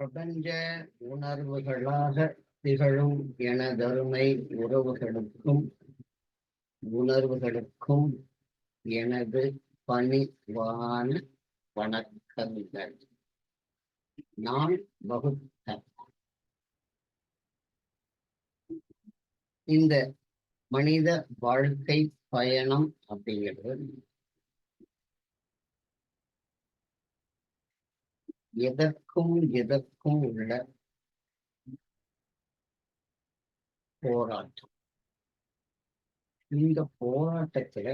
பிரபஞ்ச உணர்வுகளாக திகழும் எனதருமை உறவுகளுக்கும் உணர்வுகளுக்கும் எனது பணிவான வணக்கங்கள். நான் வகுத்த இந்த மனித வாழ்க்கை பயணம் அப்படிங்கிறது எதற்கும் எதற்கும் உள்ள போராட்டம். இந்த போராட்டத்துல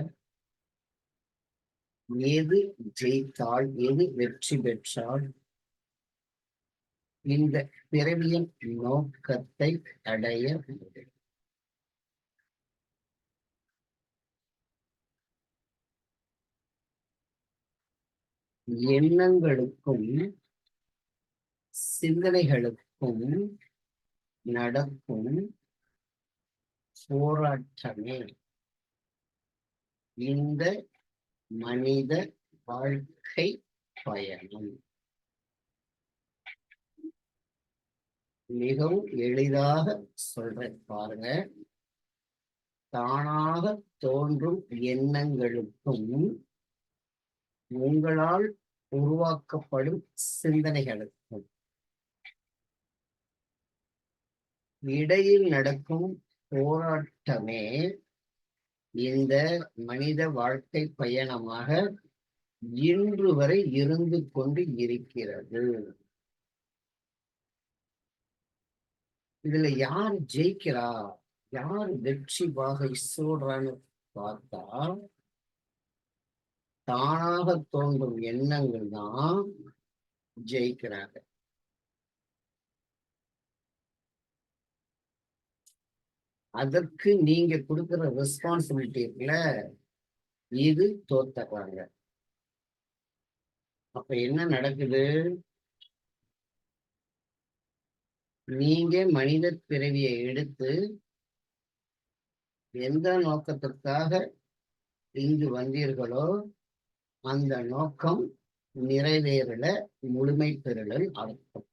எது ஜெயித்தால் எது வெற்றி பெற்றால் இந்த பிறவியின் நோக்கத்தை அடைய முடியும். எண்ணங்களுக்கும் சிந்தனைகளுக்கும் நடக்கும் போராட்டமே இந்த மனித வாழ்க்கை பயணம். மிகவும் எளிதாக சொல்றேன் பாருங்க. தானாக தோன்றும் எண்ணங்களுக்கும் உங்களால் உருவாக்கப்படும் சிந்தனைகளுக்கும் இடையில் நடக்கும் போராட்டமே இந்த மனித வாழ்க்கை பயணமாக இன்று வரை இருந்து கொண்டு இருக்கிறது. இதுல யார் ஜெயிக்கிறா? யார் வெற்றி வாகை சூடுறான்னு பார்த்தா தானாக தோன்றும் எண்ணங்கள் தான் ஜெயிக்கிறாங்க. அதற்கு நீங்க கொடுக்குற ரெஸ்பான்சிபிலிட்டி இருக்குல்ல? இது தோத்தறாங்க அப்ப என்ன நடக்குது? நீங்க மனித பிறவியை எடுத்து எந்த நோக்கத்திற்காக இங்கு வந்தீர்களோ அந்த நோக்கம் நிறைவேறல முழுமை பெறலன் அர்த்தம்.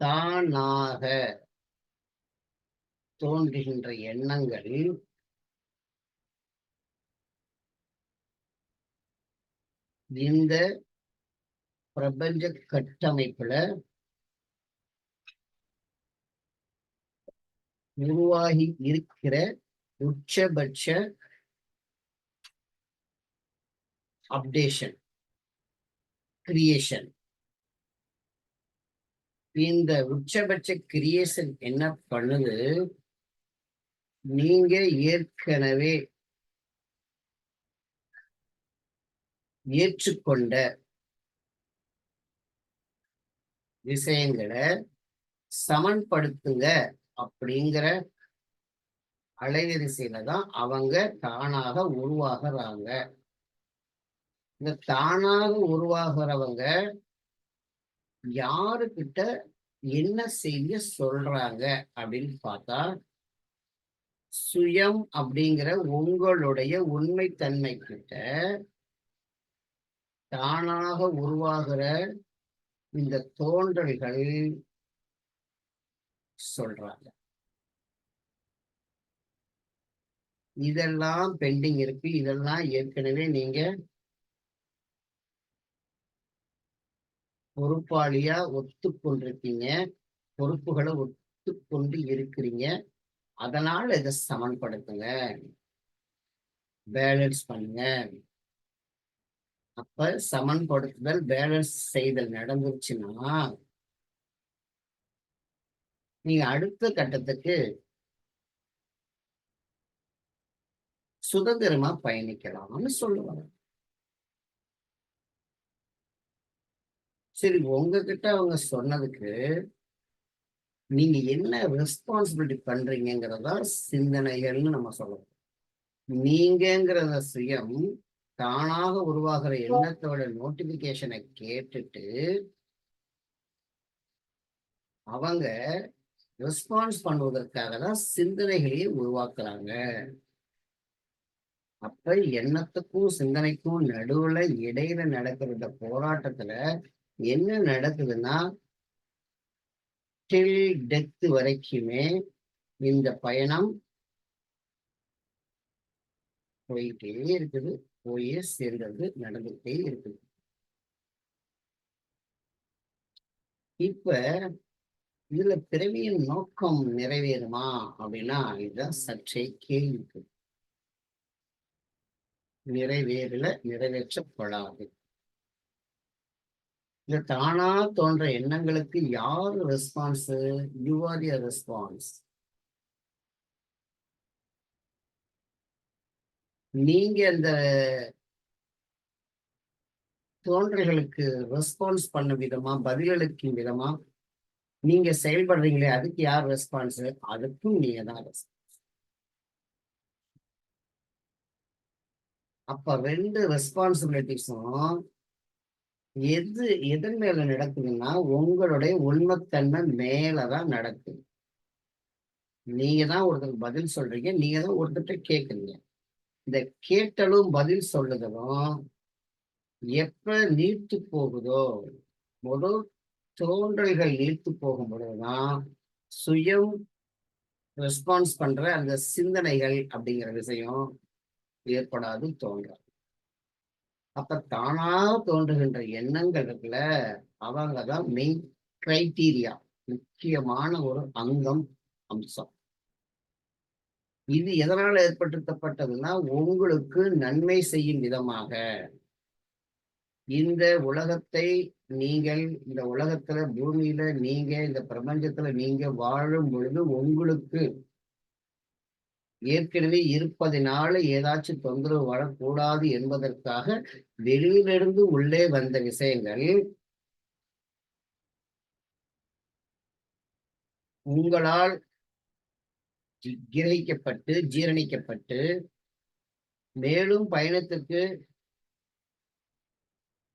தானாக தோன்றுகின்ற எண்ணங்கள் இந்த பிரபஞ்ச கட்டமைப்புல உருவாகி இருக்கிற உச்சபட்ச அப்டேஷன் கிரியேஷன் இந்த உச்சபட்ச கிரியேஷன் என்ன பண்ணுது? நீங்க ஏற்கனவே ஏற்றுக்கொண்ட விஷயங்களை சமன்படுத்துங்க அப்படிங்கிற அலைவரிசையில தான் அவங்க தானாக உருவாகிறாங்க. இந்த தானாக உருவாகிறவங்க யாருக்கிட்ட என்ன செய்ய சொல்றாங்க அப்படின்னு பார்த்தா சுயம் அப்படிங்கிற உங்களுடைய உண்மைத்தன்மை கிட்ட தானாக உருவாகிற இந்த தோன்றல்கள் சொல்றாங்க. இதெல்லாம் பெண்டிங் இருக்கு. இதெல்லாம் ஏற்கனவே நீங்க பொறுப்பாளியா ஒத்துக்கொண்டிருக்கீங்க. பொறுப்புகளை ஒத்துக்கொண்டு இருக்கிறீங்க. அதனால இதை சமன்படுத்துங்க. பேலன்ஸ் பண்ணுங்க. அப்ப சமன்படுத்துதல் பேலன்ஸ் செய்தல் நடந்துருச்சுன்னா நீங்க அடுத்த கட்டத்துக்கு சுதந்திரமா பயணிக்கலாம்னு சொல்லுவாங்க. சரி உங்ககிட்ட அவங்க சொன்னதுக்கு நீங்க என்ன ரெஸ்பான்சிபிலிட்டி பண்றீங்கிறதா சிந்தனைகள்னு நம்ம சொல்லணும். நீங்கிறத சுயம் தானாக உருவாகிற எண்ணத்தோட நோட்டிபிகேஷனை கேட்டுட்டு அவங்க ரெஸ்பான்ஸ் பண்ணுவதற்காக தான் சிந்தனைகளையே உருவாக்குறாங்க. அப்ப எண்ணத்துக்கும் சிந்தனைக்கும் நடுவுல இடையில நடக்கிற இந்த போராட்டத்துல என்ன நடக்குதுன்னா டில் டெத் வரைக்குமே இந்த பயணம் போயிட்டே இருக்குது. போயே சேர்ந்தது நடந்துகிட்டே இருக்குது. இப்ப இதுல பிறவியின் நோக்கம் நிறைவேறுமா அப்படின்னா இதுதான் சற்றே கேள்வி நிறைவேறல நிறைவேற்றப்படாது. இந்த தானா தோன்ற எண்ணங்களுக்கு யார் response you are your response நீங்க அந்த தோன்றல்களுக்கு ரெஸ்பான்ஸ் பண்ண விதமா பதிலளிக்கும் விதமா நீங்க செயல்படுறீங்களே அதுக்கு யார் ரெஸ்பான்ஸ் அதுக்கும் நீங்க தான் ரெஸ்பான்ஸ் அப்ப ரெண்டு ரெஸ்பான்சிபிலிட்டிஸும் எது எதன் மேல நடக்குதுன்னா உங்களுடைய உண்மைத்தன்மை மேலதான் நடக்குது. நீங்க தான் ஒருத்தருக்கு பதில் சொல்றீங்க நீங்க தான் ஒருத்தர்கிட்ட கேட்குறீங்க இந்த கேட்டலும் பதில் சொல்லுதலும் எப்ப நீர்த்து போகுதோ முதல் தோன்றல்கள் நீர்த்து போகும் பொழுதுதான் சுயம் ரெஸ்பான்ஸ் பண்ற அந்த சிந்தனைகள் அப்படிங்கிற விஷயம் ஏற்படாது தோன்றாது. அப்ப தானா தோன்றுகின்ற எண்ணங்கள் இருக்குல்ல அவங்க தான் மெயின் கிரைட்டீரியா முக்கியமான ஒரு அங்கம் அம்சம். இது எதனால ஏற்படுத்தப்பட்டதுன்னா உங்களுக்கு நன்மை செய்யும் விதமாக. இந்த உலகத்தை நீங்கள் இந்த உலகத்துல பூமியில நீங்க இந்த பிரபஞ்சத்துல நீங்க வாழும் பொழுது உங்களுக்கு ஏற்கனவே இருப்பதினால ஏதாச்சும் தொந்தரவு வரக்கூடாது என்பதற்காக வெளியிலிருந்து உள்ளே வந்த விஷயங்கள் உங்களால் கிரகிக்கப்பட்டு ஜீரணிக்கப்பட்டு மேலும் பயணத்துக்கு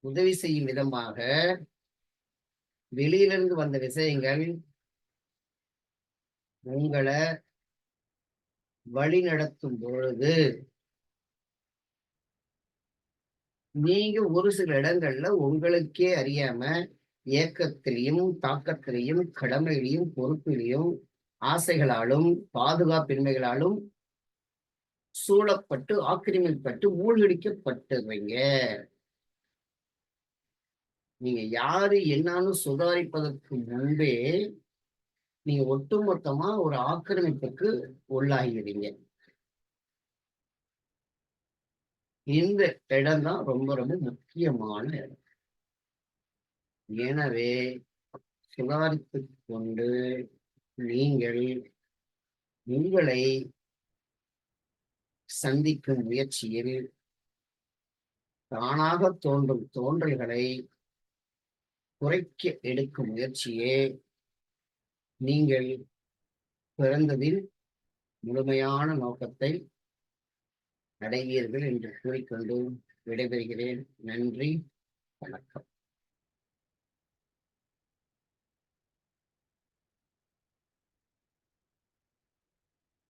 உதவி செய்யும் விதமாக வெளியிலிருந்து வந்த விஷயங்கள் உங்களை வழி நடத்தும் பொழுது நீங்க ஒரு சில இடங்கள்ல உங்களுக்கே அறியாம ஏக்கத்திலையும் தாக்கத்திலையும் கடமையிலையும் பொறுப்பிலையும் ஆசைகளாலும் பாதுகாப்பின்மைகளாலும் சூழப்பட்டு ஆக்கிரமிப்பட்டு மூழ்கடிக்கப்பட்டுறீங்க நீங்க யாரு என்னன்னு சுதாரிப்பதற்கு முன்பே நீங்க ஒட்டுமொத்தமா ஒரு ஆக்கிரமிப்புக்கு உள்ளாகிறீங்க இந்த இடம் தான் ரொம்ப ரொம்ப முக்கியமான இடம். எனவே சுதாரித்து கொண்டு நீங்கள் உங்களை சந்திக்கும் முயற்சியில் தானாக தோன்றும் தோன்றல்களை குறைக்க எடுக்கும் முயற்சியே நீங்கள் பிறந்ததில் முழுமையான நோக்கத்தை அடைவீர்கள் என்று கூறிக்கொண்டு விடைபெறுகிறேன். நன்றி வணக்கம்.